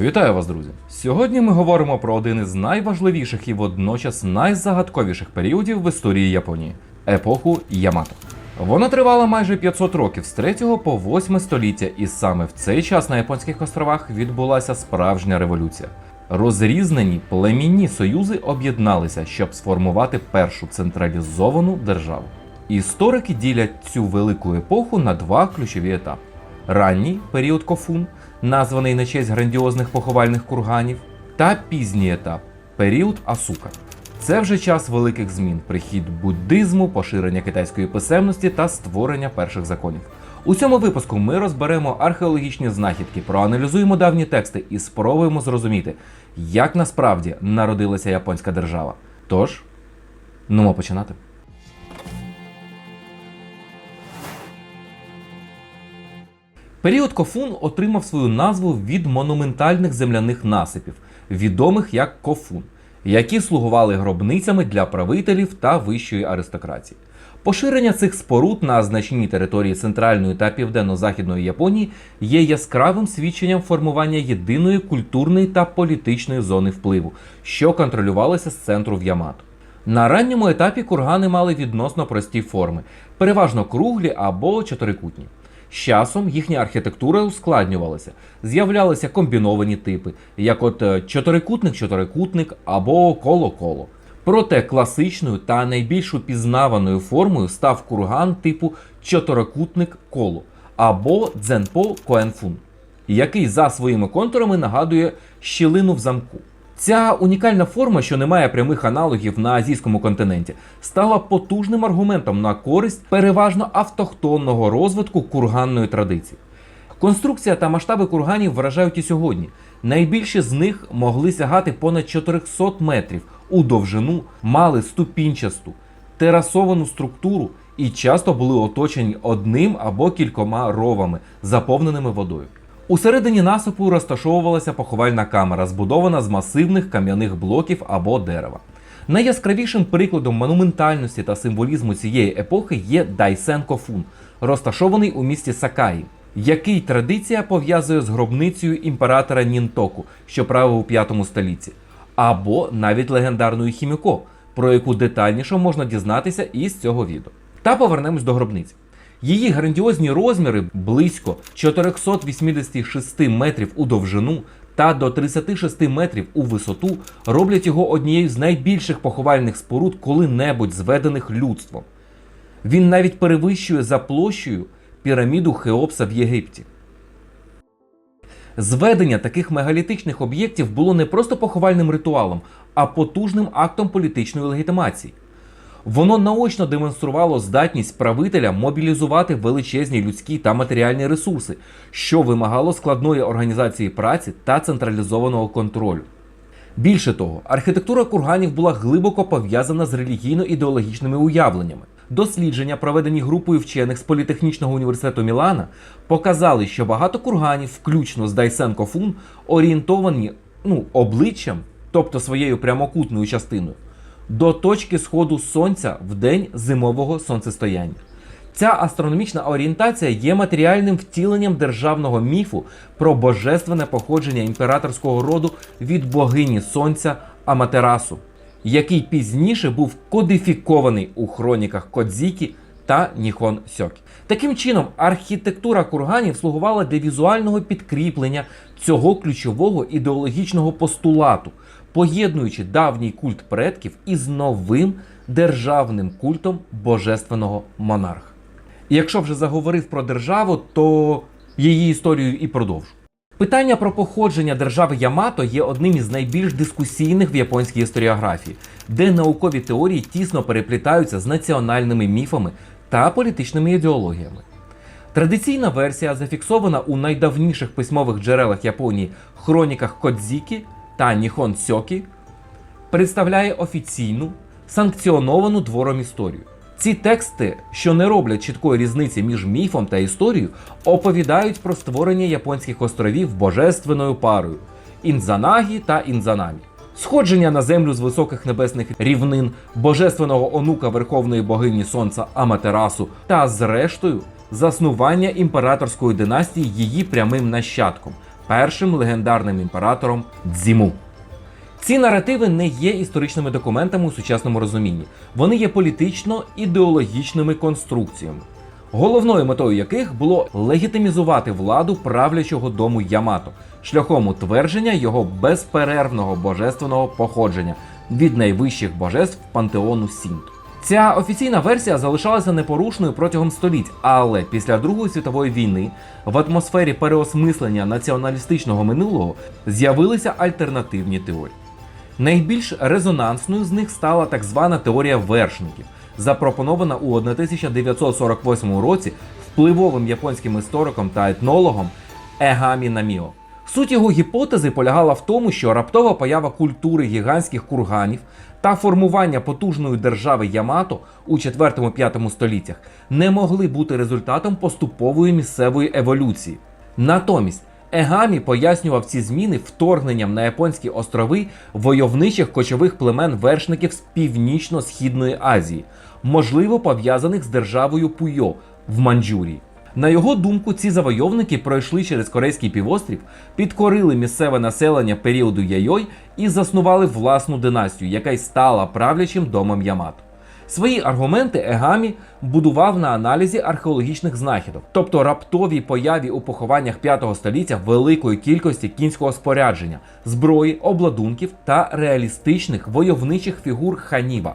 Вітаю вас, друзі! Сьогодні ми говоримо про один із найважливіших і водночас найзагадковіших періодів в історії Японії епоху Ямато. Вона тривала майже 500 років з 3 по 8 століття, і саме в цей час на японських островах відбулася справжня революція. Розрізнені племінні союзи об'єдналися, щоб сформувати першу централізовану державу. Історики ділять цю велику епоху на два ключові етапи: ранній період Кофун, названий на честь грандіозних поховальних курганів, та пізній етап період Асука. Це вже час великих змін, прихід буддизму, поширення китайської писемності та створення перших законів. У цьому випуску ми розберемо археологічні знахідки, проаналізуємо давні тексти і спробуємо зрозуміти, як насправді народилася японська держава. Тож, ну починати. Період Кофун отримав свою назву від монументальних земляних насипів, відомих як Кофун, які слугували гробницями для правителів та вищої аристократії. Поширення цих споруд на значній території центральної та південно-західної Японії є яскравим свідченням формування єдиної культурної та політичної зони впливу, що контролювалася з центру в Ямато. На ранньому етапі кургани мали відносно прості форми, переважно круглі або чотирикутні. З часом їхня архітектура ускладнювалася, з'являлися комбіновані типи, як от е, чотирикутник-чотирикутник або коло-коло. Проте класичною та найбільш упізнаваною формою став курган типу чотирикутник коло або дзенпо коенфун, який за своїми контурами нагадує щілину в замку. Ця унікальна форма, що не має прямих аналогів на азійському континенті, стала потужним аргументом на користь переважно автохтонного розвитку курганної традиції. Конструкція та масштаби курганів вражають і сьогодні. Найбільші з них могли сягати понад 400 метрів у довжину, мали ступінчасту, терасовану структуру і часто були оточені одним або кількома ровами, заповненими водою. Усередині насипу розташовувалася поховальна камера, збудована з масивних кам'яних блоків або дерева. Найяскравішим прикладом монументальності та символізму цієї епохи є Дайсен Кофун, розташований у місті Сакаї, який традиція пов'язує з гробницею імператора Нінтоку, що правив у 5 столітті, або навіть легендарною Хіміко, про яку детальніше можна дізнатися із цього відео. Та повернемось до гробниці. Її грандіозні розміри близько 486 метрів у довжину та до 36 метрів у висоту роблять його однією з найбільших поховальних споруд коли-небудь зведених людством. Він навіть перевищує за площею піраміду Хеопса в Єгипті. Зведення таких мегалітичних об'єктів було не просто поховальним ритуалом, а потужним актом політичної легітимації. Воно наочно демонструвало здатність правителя мобілізувати величезні людські та матеріальні ресурси, що вимагало складної організації праці та централізованого контролю. Більше того, архітектура курганів була глибоко пов'язана з релігійно-ідеологічними уявленнями. Дослідження, проведені групою вчених з політехнічного університету Мілана, показали, що багато курганів, включно з Дайсен Кофун, орієнтовані ну, обличчям, тобто своєю прямокутною частиною, до точки сходу сонця в день зимового сонцестояння. Ця астрономічна орієнтація є матеріальним втіленням державного міфу про божественне походження імператорського роду від богині сонця Аматерасу, який пізніше був кодифікований у хроніках Кодзікі та Ніхон Сьокі. Таким чином, архітектура курганів слугувала для візуального підкріплення цього ключового ідеологічного постулату, поєднуючи давній культ предків із новим державним культом божественного монарха. І якщо вже заговорив про державу, то її історію і продовжу. Питання про походження держави Ямато є одним із найбільш дискусійних в японській історіографії, де наукові теорії тісно переплітаються з національними міфами та політичними ідеологіями. Традиційна версія зафіксована у найдавніших письмових джерелах Японії хроніках Кодзікі та Ніхон Сьокі, представляє офіційну санкціоновану двором історію. Ці тексти, що не роблять чіткої різниці між міфом та історією, оповідають про створення японських островів божественною парою Інзанагі та Інзанамі. Сходження на землю з високих небесних рівнин божественного онука Верховної богині Сонця Аматерасу та, зрештою, заснування імператорської династії її прямим нащадком першим легендарним імператором Дзіму. Ці наративи не є історичними документами у сучасному розумінні. Вони є політично-ідеологічними конструкціями, головною метою яких було легітимізувати владу правлячого дому Ямато шляхом утвердження його безперервного божественного походження від найвищих божеств пантеону Сінту. Ця офіційна версія залишалася непорушною протягом століть, але після Другої світової війни в атмосфері переосмислення націоналістичного минулого з'явилися альтернативні теорії. Найбільш резонансною з них стала так звана теорія вершників, запропонована у 1948 році впливовим японським істориком та етнологом Егамі Наміо. Суть його гіпотези полягала в тому, що раптова поява культури гігантських курганів та формування потужної держави Ямато у 4-5 століттях не могли бути результатом поступової місцевої еволюції. Натомість Егамі пояснював ці зміни вторгненням на японські острови войовничих кочових племен вершників з північно-східної Азії, можливо пов'язаних з державою Пуйо в Манджурії. На його думку, ці завойовники пройшли через Корейський півострів, підкорили місцеве населення періоду Яйой і заснували власну династію, яка й стала правлячим домом Ямато. Свої аргументи Егамі будував на аналізі археологічних знахідок, тобто раптовій появі у похованнях 5 століття великої кількості кінського спорядження, зброї, обладунків та реалістичних войовничих фігур ханіва,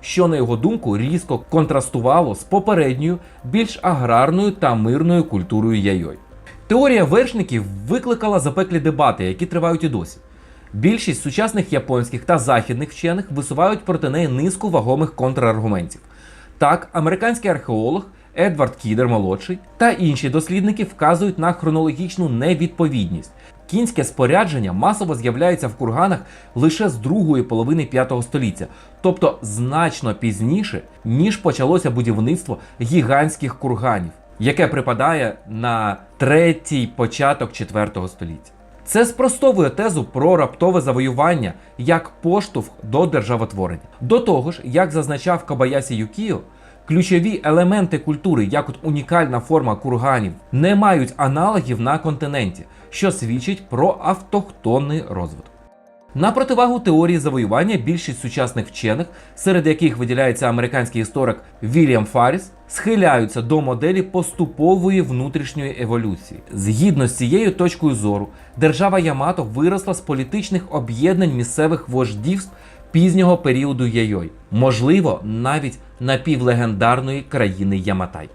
що на його думку різко контрастувало з попередньою, більш аграрною та мирною культурою яйой. Теорія вершників викликала запеклі дебати, які тривають і досі. Більшість сучасних японських та західних вчених висувають проти неї низку вагомих контраргументів. Так, американський археолог Едвард Кідер молодший та інші дослідники вказують на хронологічну невідповідність. Кінське спорядження масово з'являється в курганах лише з другої половини 5 століття, тобто значно пізніше, ніж почалося будівництво гігантських курганів, яке припадає на третій початок 4 століття. Це спростовує тезу про раптове завоювання як поштовх до державотворення. До того ж, як зазначав Кабаясі Юкіо, ключові елементи культури, як от унікальна форма курганів, не мають аналогів на континенті, що свідчить про автохтонний розвиток. На противагу теорії завоювання більшість сучасних вчених, серед яких виділяється американський історик Вільям Фарріс, схиляються до моделі поступової внутрішньої еволюції. Згідно з цією точкою зору, держава Ямато виросла з політичних об'єднань місцевих вождівств пізнього періоду Яйой, можливо, навіть напівлегендарної країни Яматай.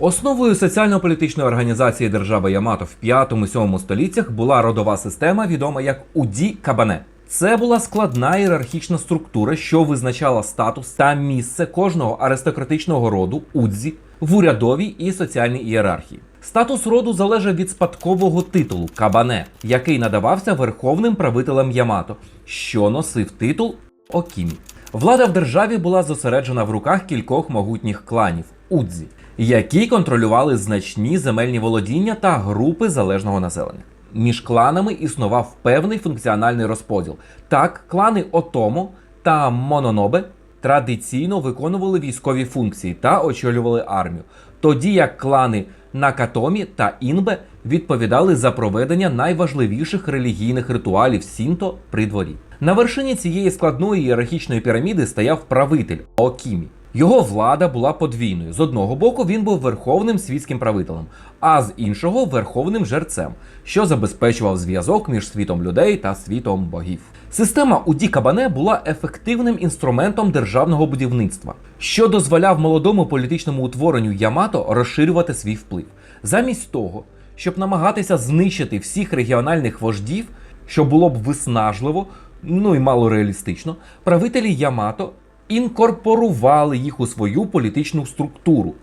Основою соціально-політичної організації держави Ямато в 5-7 століттях була родова система, відома як Уді Кабане. Це була складна ієрархічна структура, що визначала статус та місце кожного аристократичного роду Удзі в урядовій і соціальній ієрархії. Статус роду залежав від спадкового титулу Кабане, який надавався верховним правителем Ямато, що носив титул Окімі. Влада в державі була зосереджена в руках кількох могутніх кланів Удзі, які контролювали значні земельні володіння та групи залежного населення. Між кланами існував певний функціональний розподіл. Так, клани Отомо та Мононобе традиційно виконували військові функції та очолювали армію, тоді як клани Накатомі та Інбе відповідали за проведення найважливіших релігійних ритуалів Сінто при дворі. На вершині цієї складної ієрархічної піраміди стояв правитель Окімі. Його влада була подвійною. З одного боку він був верховним світським правителем, а з іншого верховним жерцем, що забезпечував зв'язок між світом людей та світом богів. Система Уді Кабане була ефективним інструментом державного будівництва, що дозволяв молодому політичному утворенню Ямато розширювати свій вплив. Замість того, щоб намагатися знищити всіх регіональних вождів, що було б виснажливо, ну і мало реалістично, правителі Ямато інкорпорували їх у свою політичну структуру.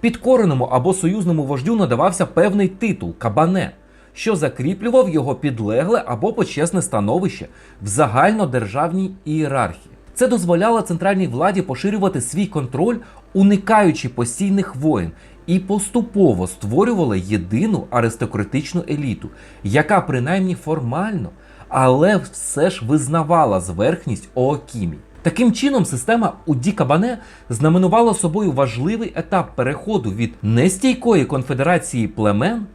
Підкореному або союзному вождю надавався певний титул кабане, що закріплював його підлегле або почесне становище в загальнодержавній ієрархії. Це дозволяло центральній владі поширювати свій контроль, уникаючи постійних воєн, і поступово створювала єдину аристократичну еліту, яка принаймні формально, але все ж визнавала зверхність Оокімі. Таким чином, система Уді Кабане знаменувала собою важливий етап переходу від нестійкої конфедерації племен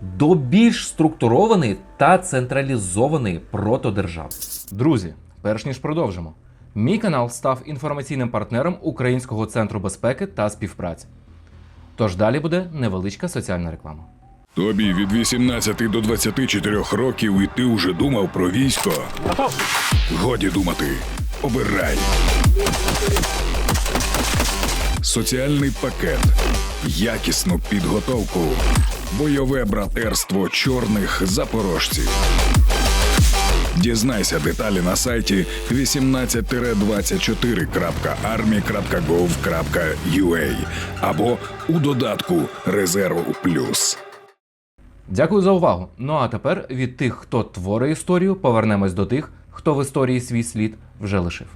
до більш структурованої та централізованої протодержави. Друзі, перш ніж продовжимо, мій канал став інформаційним партнером Українського центру безпеки та співпраці. Тож далі буде невеличка соціальна реклама. Тобі від 18 до 24 років і ти вже думав про військо. Годі думати. Обирай. Соціальний пакет. Якісну підготовку. Бойове братерство чорних запорожців. Дізнайся деталі на сайті 18-24.army.gov.ua або у додатку Резерву Плюс. Дякую за увагу. Ну а тепер від тих, хто творить історію, повернемось до тих, хто в історії свій слід вже лишив.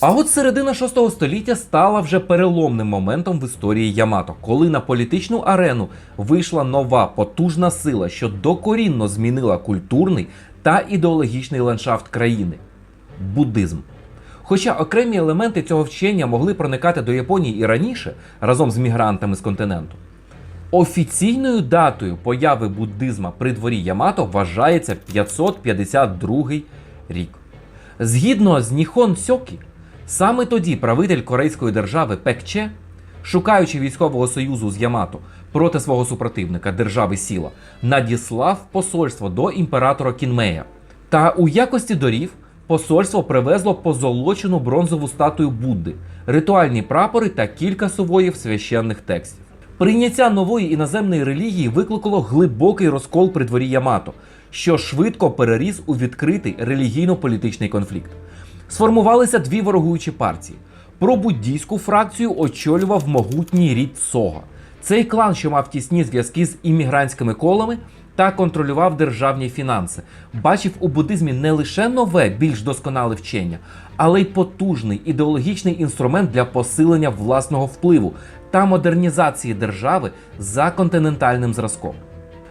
А от середина 6 століття стала вже переломним моментом в історії Ямато, коли на політичну арену вийшла нова потужна сила, що докорінно змінила культурний та ідеологічний ландшафт країни буддизм. Хоча окремі елементи цього вчення могли проникати до Японії і раніше разом з мігрантами з континенту. Офіційною датою появи буддизма при дворі Ямато вважається 552 рік. Згідно з Ніхон Сьокі, саме тоді правитель Корейської держави Пекче, шукаючи військового союзу з Ямато проти свого супротивника держави Сіла, надіслав посольство до імператора Кінмея. Та у якості дорів посольство привезло позолочену бронзову статую Будди, ритуальні прапори та кілька сувоїв священних текстів. Прийняття нової іноземної релігії викликало глибокий розкол при дворі Ямато, що швидко переріс у відкритий релігійно-політичний конфлікт. Сформувалися дві ворогуючі партії. Пробуддійську фракцію очолював могутній рід Сога. Цей клан, що мав тісні зв'язки з іммігрантськими колами та контролював державні фінанси, бачив у буддизмі не лише нове, більш досконале вчення, але й потужний ідеологічний інструмент для посилення власного впливу та модернізації держави за континентальним зразком.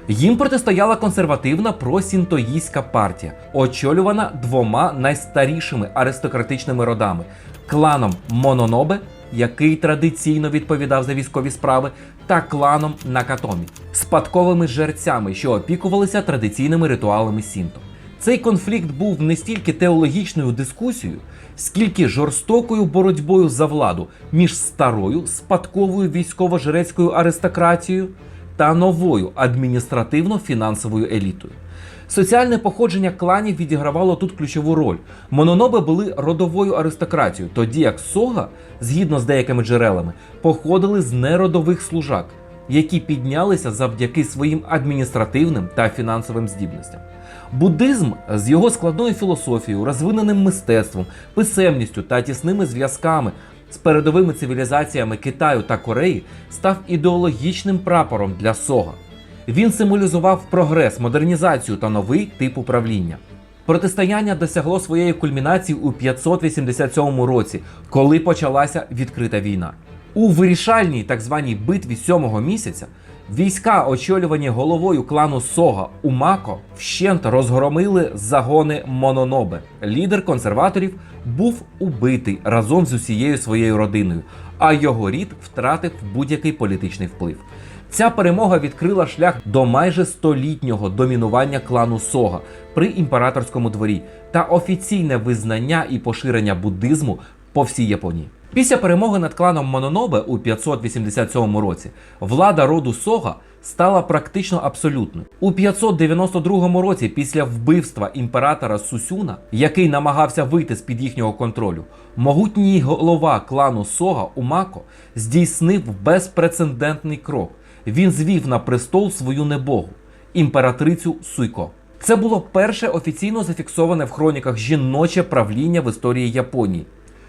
Їм протистояла консервативна просінтоїстська партія, очолювана двома найстарішими аристократичними родами кланом Мононобе, який традиційно відповідав за військові справи, та кланом Накатомі, спадковими жерцями, що опікувалися традиційними ритуалами Сінто. Цей конфлікт був не стільки теологічною дискусією, скільки жорстокою боротьбою за владу між старою спадковою військово-жрецькою аристократією та новою адміністративно-фінансовою елітою. Соціальне походження кланів відігравало тут ключову роль. Мононоби були родовою аристократією, тоді як Сога, згідно з деякими джерелами, походили з неродових служак, які піднялися завдяки своїм адміністративним та фінансовим здібностям. Буддизм з його складною філософією, розвиненим мистецтвом, писемністю та тісними зв'язками з передовими цивілізаціями Китаю та Кореї став ідеологічним прапором для Сога. Він символізував прогрес, модернізацію та новий тип управління. Протистояння досягло своєї кульмінації у 587 році, коли почалася відкрита війна. У вирішальній так званій битві сьомого місяця війська, очолювані головою клану Сога Умако, вщент розгромили загони Мононобе. Лідер консерваторів був убитий разом з усією своєю родиною, а його рід втратив будь-який політичний вплив. Ця перемога відкрила шлях до майже столітнього домінування клану Сога при імператорському дворі та офіційне визнання і поширення буддизму по всій Японії. Після перемоги над кланом Мононобе у 587 році влада роду Сога стала практично абсолютною. У 592 році, після вбивства імператора Сусюна, який намагався вийти з під їхнього контролю, могутній голова клану Сога Умако здійснив безпрецедентний крок. Він звів на престол свою небогу імператрицю Суйко. Це було перше офіційно зафіксоване в хроніках жіноче правління в історії Японії,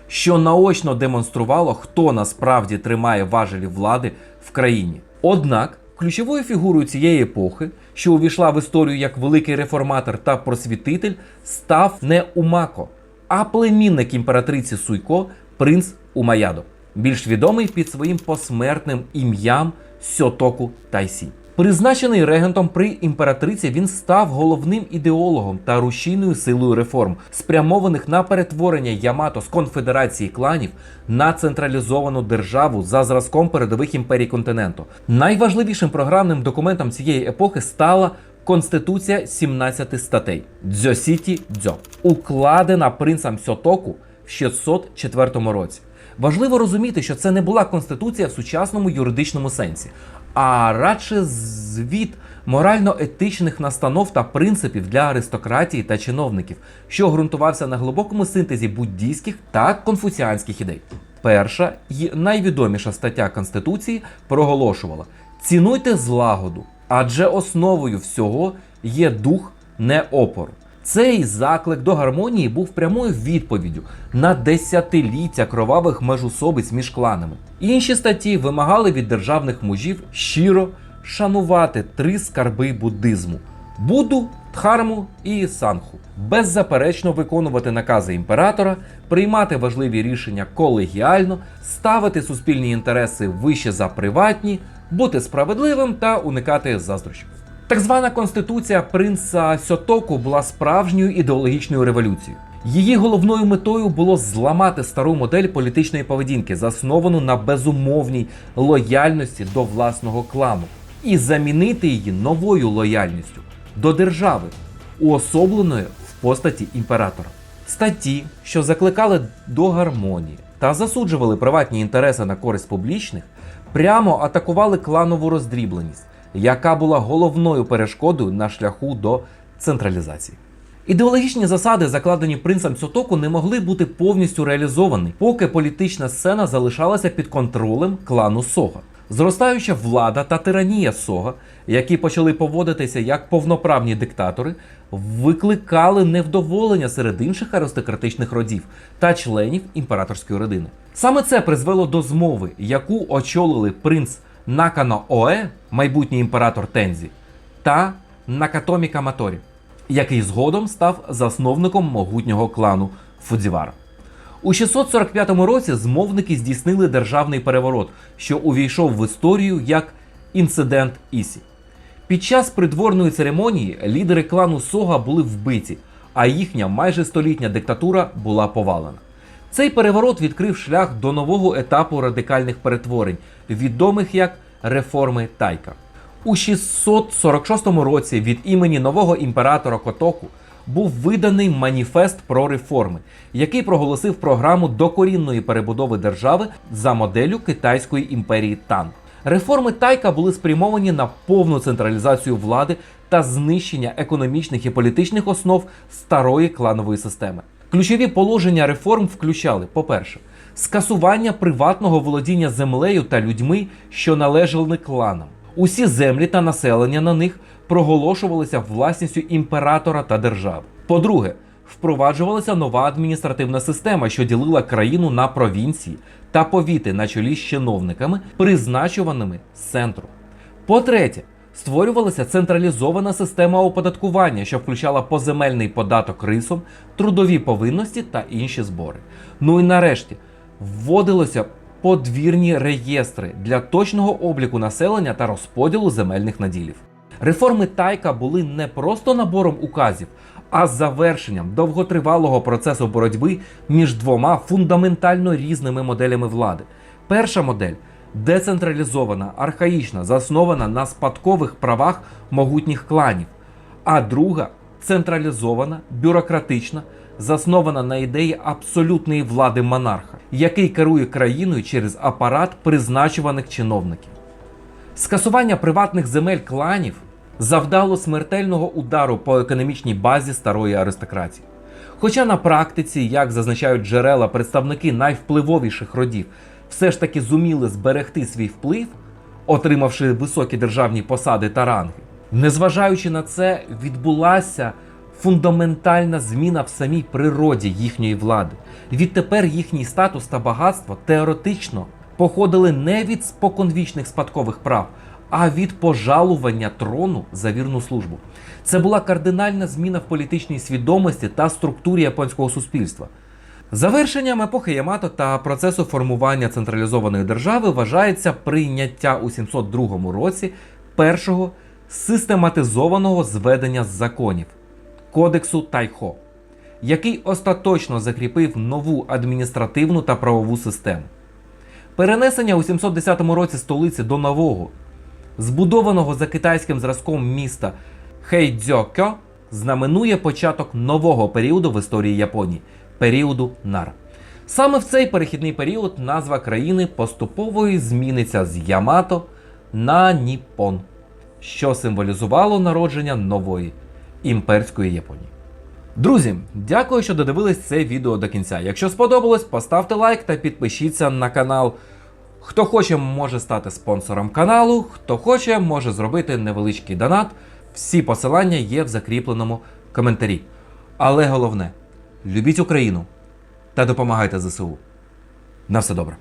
що наочно демонструвало, хто насправді тримає важелі влади в країні. Однак ключовою фігурою цієї епохи, що увійшла в історію як великий реформатор та просвітитель, став не Умако, а племінник імператриці Суйко, принц Умаядо, більш відомий під своїм посмертним ім'ям Сьотоку Тайсі. Призначений регентом при імператриці, він став головним ідеологом та рушійною силою реформ, спрямованих на перетворення Ямато з конфедерації кланів на централізовану державу за зразком передових імперій континенту. Найважливішим програмним документом цієї епохи стала Конституція 17 статей Дзьосіті Дзьо, укладена принцем Сьотоку в 604 році. Важливо розуміти, що це не була конституція в сучасному юридичному сенсі, а радше звіт морально-етичних настанов та принципів для аристократії та чиновників, що ґрунтувався на глибокому синтезі буддійських та конфуціанських ідей. Перша і найвідоміша стаття Конституції проголошувала: цінуйте злагоду, адже основою всього є дух не опору. Цей заклик до гармонії був прямою відповіддю на десятиліття кровавих межусобиць між кланами. Інші статті вимагали від державних мужів щиро шанувати три скарби буддизму: Будду, Дхарму і Санху, беззаперечно виконувати накази імператора, приймати важливі рішення колегіально, ставити суспільні інтереси вище за приватні, бути справедливим та уникати заздрощів. Так звана конституція принца Сьотоку була справжньою ідеологічною революцією. Її головною метою було зламати стару модель політичної поведінки, засновану на безумовній лояльності до власного клану, і замінити її новою лояльністю до держави, уособленої в постаті імператора. Статті, що закликали до гармонії та засуджували приватні інтереси на користь публічних, прямо атакували кланову роздрібленість, яка була головною перешкодою на шляху до централізації. Ідеологічні засади, закладені принцем Сотоку, не могли бути повністю реалізовані, поки політична сцена залишалася під контролем клану Сога. Зростаюча влада та тиранія Сога, які почали поводитися як повноправні диктатори, викликали невдоволення серед інших аристократичних родів та членів імператорської родини. Саме це призвело до змови, яку очолили принц Накано Оe, майбутній імператор Тензі, та Накатомі Каматорі, який згодом став засновником могутнього клану Фудзівара. У 645 році змовники здійснили державний переворот, що увійшов в історію як інцидент Ісі. Під час придворної церемонії лідери клану Сога були вбиті, а їхня майже столітня диктатура була повалена. Цей переворот відкрив шлях до нового етапу радикальних перетворень, відомих як реформи Тайка. У 646 році від імені нового імператора Котоку був виданий маніфест про реформи, який проголосив програму докорінної перебудови держави за моделлю Китайської імперії Тан. Реформи Тайка були спрямовані на повну централізацію влади та знищення економічних і політичних основ старої кланової системи. Ключові положення реформ включали, по-перше, скасування приватного володіння землею та людьми, що належали кланам. Усі землі та населення на них проголошувалися власністю імператора та держави. По-друге, впроваджувалася нова адміністративна система, що ділила країну на провінції та повіти на чолі з чиновниками, призначуваними з центру. По-третє, створювалася централізована система оподаткування, що включала поземельний податок рисом, трудові повинності та інші збори. Ну і нарешті вводилося подвірні реєстри для точного обліку населення та розподілу земельних наділів. Реформи Тайка були не просто набором указів, а завершенням довготривалого процесу боротьби між двома фундаментально різними моделями влади. Перша модель децентралізована, архаїчна, заснована на спадкових правах могутніх кланів, а друга централізована, бюрократична, заснована на ідеї абсолютної влади монарха, який керує країною через апарат призначуваних чиновників. Скасування приватних земель кланів завдало смертельного удару по економічній базі старої аристократії. Хоча на практиці, як зазначають джерела, представники найвпливовіших родів все ж таки зуміли зберегти свій вплив, отримавши високі державні посади та ранги. Незважаючи на це, відбулася фундаментальна зміна в самій природі їхньої влади. Відтепер їхній статус та багатство теоретично походили не від споконвічних спадкових прав, а від пожалування трону за вірну службу. Це була кардинальна зміна в політичній свідомості та структурі японського суспільства. Завершенням епохи Ямато та процесу формування централізованої держави вважається прийняття у 702 році першого систематизованого зведення законів Кодексу Тайхо, який остаточно закріпив нову адміністративну та правову систему. Перенесення у 710 році столиці до нового, збудованого за китайським зразком міста Хейдзьокьо, знаменує початок нового періоду в історії Японії періоду Нар. Саме в цей перехідний період назва країни поступово зміниться з Ямато на Ніппон, що символізувало народження нової імперської Японії. Друзі, дякую, що додивились це відео до кінця. Якщо сподобалось, поставте лайк та підпишіться на канал. Хто хоче, може стати спонсором каналу, хто хоче, може зробити невеличкий донат. Всі посилання є в закріпленому коментарі. Але головне, любіть Україну та допомагайте ЗСУ. На все добре.